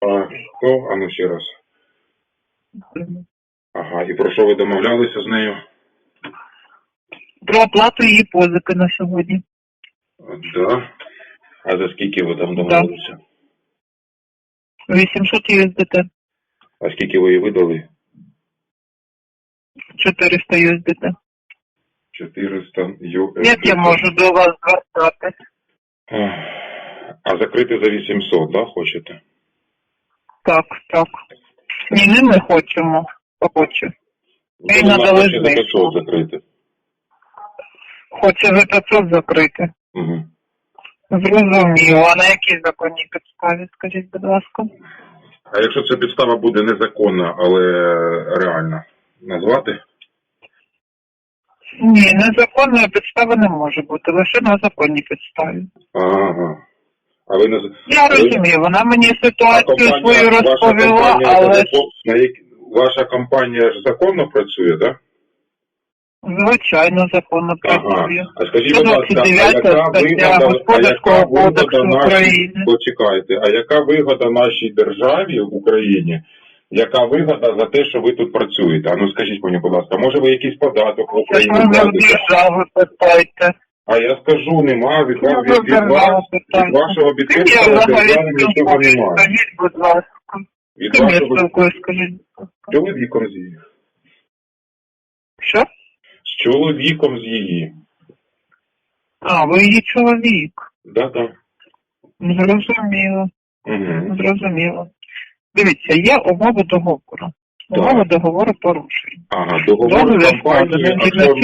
А, хто? А ну ще раз. Ага, і про що ви домовлялися з нею? Про оплату її позики на сьогодні. Да. А за скільки ви там домовилися? 800 USDT, А скільки ви їй видали? 400 USDT. 400 USD. Як я можу до вас звертатись? А закрити за 800, да, хочете? Так, так. Ні, не ми хочемо. Хоче. Ну, Їй вона надали хоче знижку. 500 закрити. Хоче 500 закрити. Угу. Зрозуміло. А на якій законній підставі, скажіть, будь ласка? А якщо ця підстава буде незаконна, але реальна, назвати? Ні, незаконної підстави не може бути, лише на законній підставі. Ага. А ви не Я розумію, вона мені ситуацію компанія- свою розповіла, компанія але на як- Ваша компанія ж законно працює, так? звичайно, законно Ага. працює. А скажіть, будь ласка, а яка вигода, Господарського кодексу України. почекайте, а яка вигода нашій державі, в Україні, яка вигода за те, що ви тут працюєте? А ну скажіть мені, будь ласка, може ви якийсь податок в Україні ви в платите? держави питаєте? А я скажу, нема, від, Ну, вас- від, від, вас, від вашого Ким я підприємства взагалі держави нічого немає. Скажіть, будь ласка. Від вашого скажіть, будь чоловіком з її. Що? З чоловіком з її. А, ви її чоловік. Да-да. Зрозуміло, Угу. зрозуміло. Дивіться, є умови договору. Умови договору порушені. Ага, договор з компанією офшорної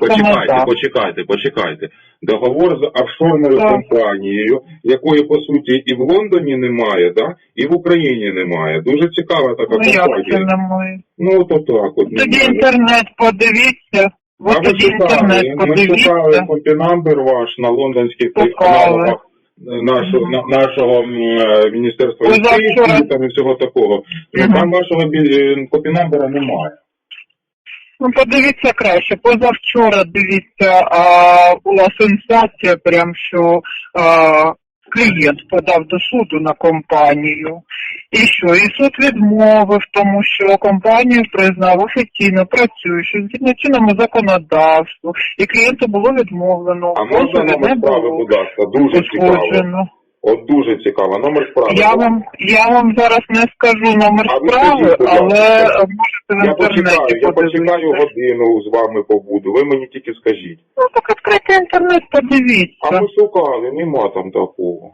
почекайте, почекайте, почекайте. Договор з офшорною Так. компанією, якої по суті і в Лондоні немає, да? і в Україні немає. Дуже цікава така Ну як це компанія. немає? Ну то так, от Тоді немає. інтернет подивіться. А ви тоді шукали, ми шукали копінамбер ваш на лондонських каналах нашого, на, нашого е, міністерства юстиції там і всього такого. Ну, Мгм. Там вашого е, копінамбера немає. Ну, подивіться краще. Позавчора, дивіться, а, була сенсація, прям що а, клієнт подав до суду на компанію. І що? І суд відмовив, тому що компанію признав офіційно працюючи згідно чинному законодавству, і клієнту було відмовлено. А можна не справи, будь ласка, дуже цікаво. От дуже цікаво. Номер справи. Я вам, я вам зараз не скажу номер А справи, скажіть, але можете на Я почекаю, я почекаю годину з вами побуду. Ви мені тільки скажіть. Ну, так відкрийте інтернет, подивіться. А ми шукали, нема там такого.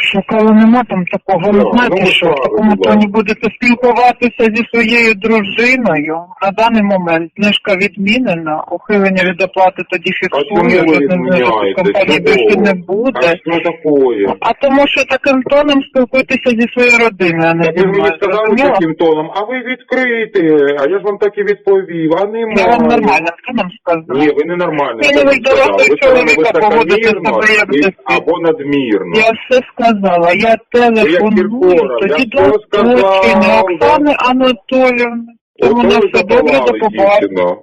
Шукали нема там такого. Ви знаєте, ну, що в такому тоні будете спілкуватися зі своєю дружиною. На даний момент знижка відмінена, ухилення від оплати тоді фіксує, ви знижок компанії більше не А буде. що такое? А тому що таким тоном спілкуйтеся зі своєю родиною, а не зі ви мені мною. сказали таким тоном, а ви відкрите, а я ж вам так і відповів, а нема. Я вам нормальним тоном сказала. Ні, ви не нормально. Я не. Ви чоловіка сказали поводити високомірно себе як дитина. або надмірно. Я все сказала, я телефоную, тоді до Оксани Анатолійовни. Анатоліївни. Тому на все добре, до побачення.